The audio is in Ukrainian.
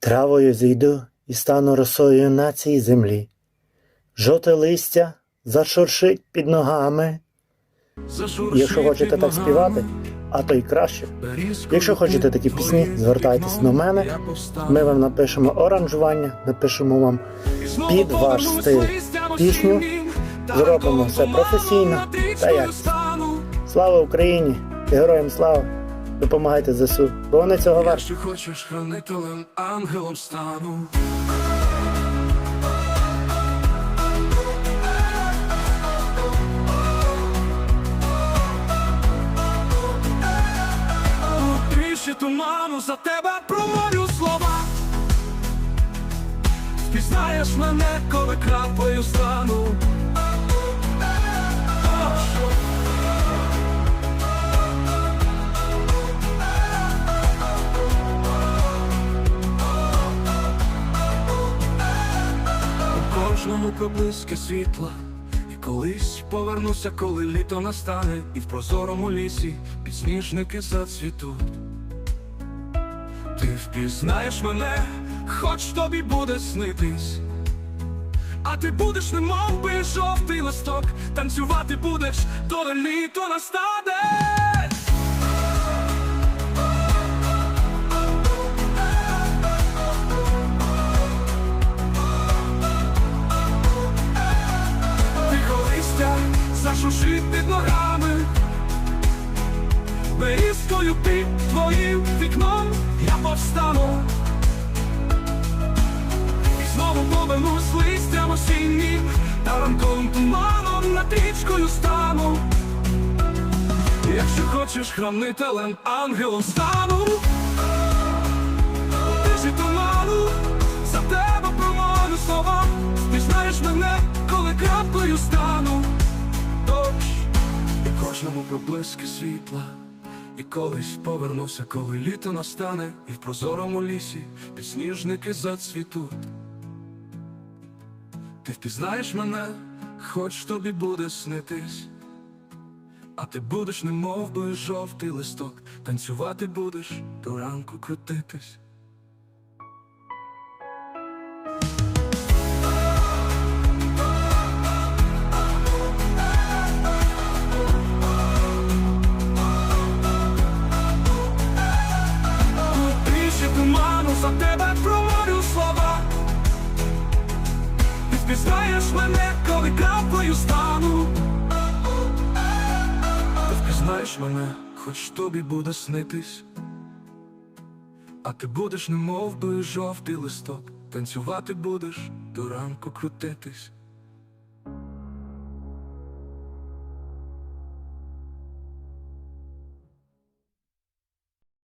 Травою зійду і стану росою на цій землі. Жоте листя зашуршить під ногами. Якщо хочете так співати, а то й краще. Якщо хочете такі пісні, звертайтесь до мене. Ми вам напишемо оранжування, напишемо вам під ваш стиль пісню. Зробимо все професійно та якісно. Слава Україні! І Героям слава! Допомагайте ЗСУ, бо вони цього варті. Якщо хочеш хранителем, ангелом стану. Більше туману за тебе промовлю слова. Впізнаєш мене, коли крапою стану. Кожному проблиски світла. І колись повернуся, коли літо настане, і в прозорому лісі підсніжники зацвітуть. Ти впізнаєш мене, хоч тобі буде снитись. А ти будеш немов би жовтий листок, танцювати будеш, доли літо настане. Зашушить під ногами. Берізкою під твоїм вікном я повстану. І знову повернусь листям осіннім Та ранковим туманом над річкою стану. Якщо хочеш хранителем, ангелом стану. Ти ж туману, за тебе промовлю слова. Пізнаєш мене, коли краплею стану. Кожному проблиски світла. І колись повернуся, коли літо настане, і в прозорому лісі підсніжники зацвітуть. Ти впізнаєш мене, хоч тобі буде снитись, а ти будеш немов би жовтий листок, танцювати будеш, до ранку крутитись. Впізнаєш мене, коли краплею стану. Ти впізнаєш мене, хоч тобі буде снитись. А ти будеш немов би жовтий листок, танцювати будеш, до ранку крутитись.